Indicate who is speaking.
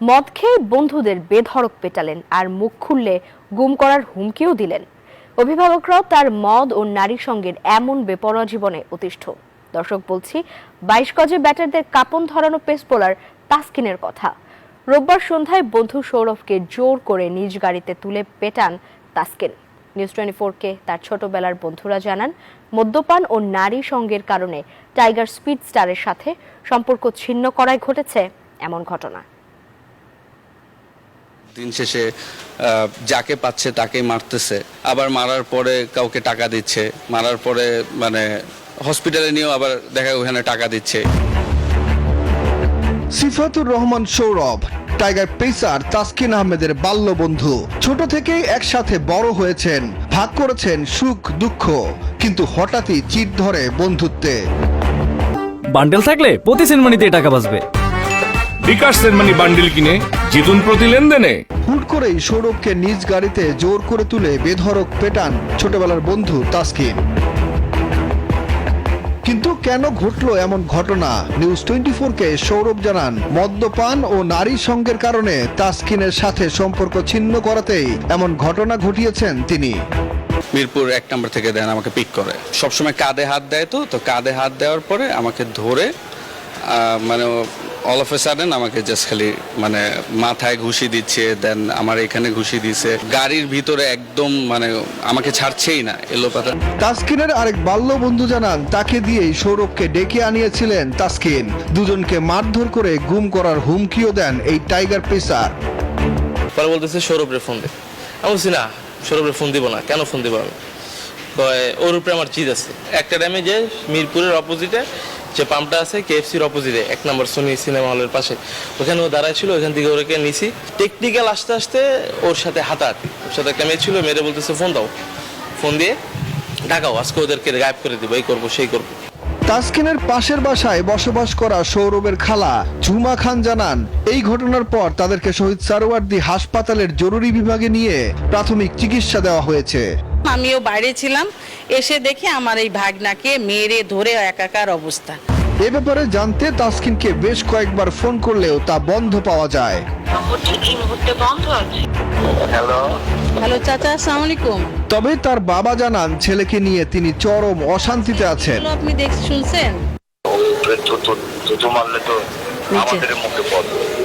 Speaker 1: মদ খেয়ে বন্ধুদের বেধড়ক পেটালেন আর মুখ খুললে গুম করার হুমকিও দিলেন। অভিভাবকরাও তার মদ ও নারী সঙ্গের এমন বেপরোয়া জীবনে অতিষ্ঠ। দর্শক, বলছি, বাইশ গজে ব্যাটারদের কাপন ধরানো পেস বোলার তাসকিনের কথা। রোববার সন্ধ্যায় বন্ধু সৌরভকে জোর করে নিজ গাড়িতে তুলে পেটান তাসকিন। নিউজ টোয়েন্টি ফোরকে তার ছোটবেলার বন্ধুরা জানান, মদ্যপান ও নারী সঙ্গের কারণে টাইগার স্পিড স্টারের সাথে সম্পর্ক ছিন্ন করায় ঘটেছে এমন ঘটনা।
Speaker 2: দিন শেষে যাকে পাচ্ছে তাকেই মারতেছে। আবার মারার পরে কাউকে টাকা দিচ্ছে। মারার পরে মানে হসপিটালে নিয়েও আবার দেখা ওখানে টাকা দিচ্ছে।
Speaker 3: সিফাতুর রহমান সৌরভ টাইগার পেসার তাসকিন আহমেদের বাল্য বন্ধু ছোট থেকেই একসাথে বড় হয়েছেন ভাগ করেছেন সুখ দুঃখ কিন্তু হঠাৎই চিট ধরে বন্ধুত্বে।
Speaker 4: বান্ডেল থাকলে প্রতি সেনমানিতে টাকা বাঁচবে।
Speaker 5: বিকাশ সেনমানি বান্ডিল কিনে জিতুন প্রতি লেনদেনে।
Speaker 3: হুট করেই সৌরভকে নিজ গাড়িতে জোর করে তুলে বেধড়ক পেটান ছোটবেলার বন্ধু তাসকিন। কিন্তু কেন ঘটলো এমন ঘটনা? নিউজ টোয়েন্টি কে সৌরভ জানান মদ্যপান ও নারী সঙ্গের কারণে তাসকিনের সাথে সম্পর্ক ছিন্ন করাতেই এমন ঘটনা ঘটিয়েছেন তিনি।
Speaker 2: মিরপুর এক নম্বর থেকে দেন আমাকে পিক করে। সবসময় কাঁধে হাত দেয় তো তো কাঁধে হাত দেওয়ার পরে আমাকে ধরে মানে অল অফ এ সাডেন আমাকে জাস্ট খালি মানে মাথায় ঘুষি দিচ্ছে দেন আমার এখানে ঘুষি দিছে। গাড়ির ভিতরে একদম মানে আমাকে ছাড়ছেই না এলোপাতা।
Speaker 3: তাসকিনের আরেক বাল্য বন্ধু জানান তাকে দিয়েই সৌরভকে ডেকে আনিয়েছিলেন তাসকিন। দুজনকে মারধর করে গুম করার হুমকিও দেন এই টাইগার পেসার।
Speaker 6: পরে বলতেছে সৌরভরে ফোন দে। আমি বলছি না সৌরভরে ফোন দিব না। কেন ফোন দিব আমি? কয়, ওর উপরে আমার চিজ আছে। একটা টাইমে যে মিরপুরের অপোজিটে যে পাম্পটা আছে কেএফসির অপোজিটে, এক নম্বর সোনি সিনেমা হলের পাশে। ওখানে ও দাঁড়ায় ছিল, ওখান থেকে ওকে নিছি। টেকনিক্যাল আস্তে আস্তে ওর সাথে হাতাহাতি। ওর সাথে একটা মেয়ে ছিল মেরে বলতেছে, ফোন দাও। ফোন দিয়ে ঢাকাও আজকে ওদেরকে গায়েব করে দিব, এই করব, সেই করব।
Speaker 3: তাসকিনের পাশের বাসায় বসবাস করা সৌরভের খালা ঝুমা খান জানান, এই ঘটনার পর তাদেরকে শহীদ সারোয়ার্দী হাসপাতালের জরুরি বিভাগে নিয়ে প্রাথমিক চিকিৎসা দেওয়া হয়েছে।
Speaker 7: আমিও বাইরে ছিলাম এসে দেখি আমার এই ভাগনাকে মেরে ধরে একাকার অবস্থা।
Speaker 3: এ ব্যাপারে জানতে তাসকিনকে বেশ কয়েকবার ফোন করলেও তা বন্ধ পাওয়া যায়।
Speaker 7: হ্যালো। চাচা আসসালামু আলাইকুম
Speaker 3: তবে তার বাবা জানান ছেলেকে নিয়ে তিনি চরম অশান্তিতে আছেন।
Speaker 7: আপনি দেখ শুনছেন?
Speaker 8: মারলে তো আমাদের মুখে পড়বে।